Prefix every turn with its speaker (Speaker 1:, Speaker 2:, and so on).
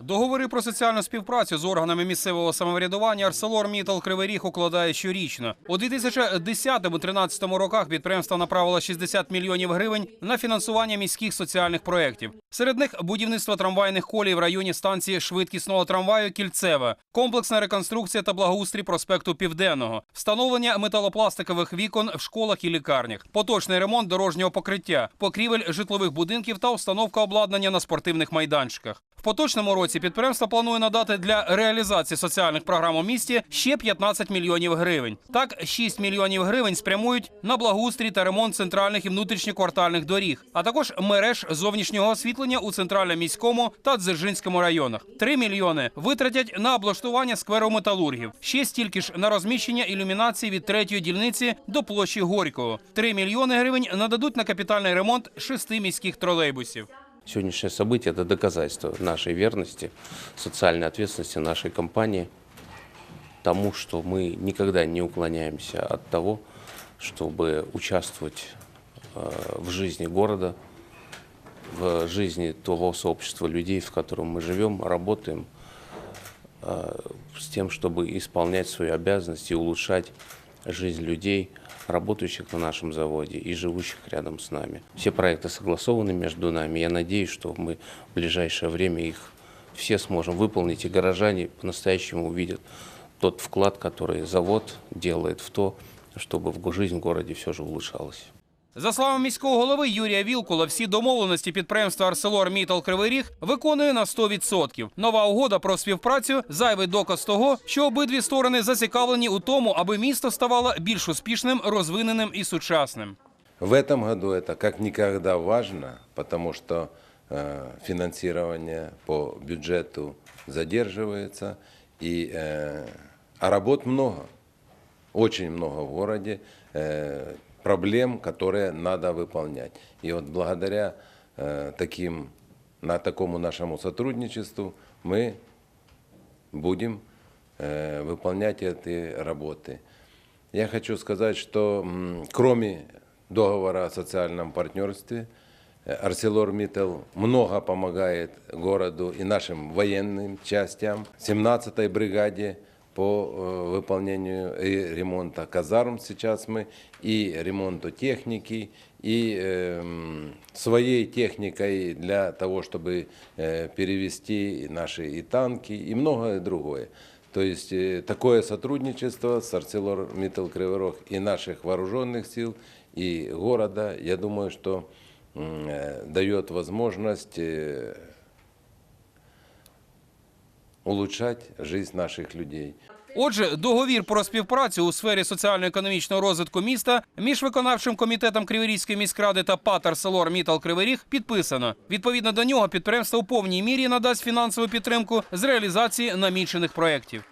Speaker 1: Договори про соціальну співпрацю з органами місцевого самоврядування Арселор Мітал Кривий Ріг укладає щорічно. У 2010-2013 роках підприємство направило 60 мільйонів гривень на фінансування міських соціальних проєктів. Серед них будівництво трамвайних колій в районі станції швидкісного трамваю Кільцеве, комплексна реконструкція та благоустрій проспекту Південного, встановлення металопластикових вікон в школах і лікарнях, поточний ремонт дорожнього покриття, покрівель житлових будинків та установка обладнання на спортивних майданчиках. Поточному році підприємство планує надати для реалізації соціальних програм у місті ще 15 мільйонів гривень. Так, 6 мільйонів гривень спрямують на благоустрій та ремонт центральних і внутрішньоквартальних доріг, а також мереж зовнішнього освітлення у центрально-міському та Дзержинському районах. 3 мільйони витратять на облаштування скверу металургів. Ще стільки ж на розміщення ілюмінації від третьої дільниці до площі Горького. 3 мільйони гривень нададуть на капітальний ремонт шести міських тролейбусів.
Speaker 2: Сегодняшнее событие – это доказательство нашей верности, социальной ответственности нашей компании, тому, что мы никогда не уклоняемся от того, чтобы участвовать э, в жизни города, в жизни того сообщества людей, в котором мы живем, работаем, э, с тем, чтобы исполнять свои обязанности и улучшать жизнь людей, работающих на нашем заводе и живущих рядом с нами. Все проекты согласованы между нами. Я надеюсь, что мы в ближайшее время их все сможем выполнить, и горожане по-настоящему увидят тот вклад, который завод делает в то, чтобы в жизнь в городе все же улучшалась.
Speaker 1: За словами міського голови Юрія Вілкула, всі домовленості підприємства Арселор Мітал Кривий Ріг виконує на 100%. Нова угода про співпрацю зайвий доказ того, що обидві сторони зацікавлені у тому, аби місто ставало більш успішним, розвиненим і сучасним.
Speaker 3: В этом году это как никогда важно, потому что э, финансирование по бюджету задерживается, и, э, а работ много, очень много в городе, э, проблем, которые надо выполнять. И вот благодаря э, таким, на такому нашему сотрудничеству мы будем э, выполнять эти работы. Я хочу сказать, что кроме договора о социальном партнерстве, ArcelorMittal много помогает городу и нашим военным частям, 17-й бригаде по э, выполнению и ремонта казарм сейчас мы, и ремонту техники, и эм, своей техникой для того, чтобы э, перевести наши и танки, и многое другое. То есть э, такое сотрудничество с ArcelorMittal Кривой Рог и наших вооруженных сил, и города, я думаю, что м, э, дает возможность э, улучшать жизнь наших людей.
Speaker 1: Отже, договір про співпрацю у сфері соціально-економічного розвитку міста між виконавчим комітетом Криворізької міськради та Патар Селор Мітал Кривий Ріг» підписано. Відповідно до нього підприємство у повній мірі надасть фінансову підтримку з реалізації намічених проєктів.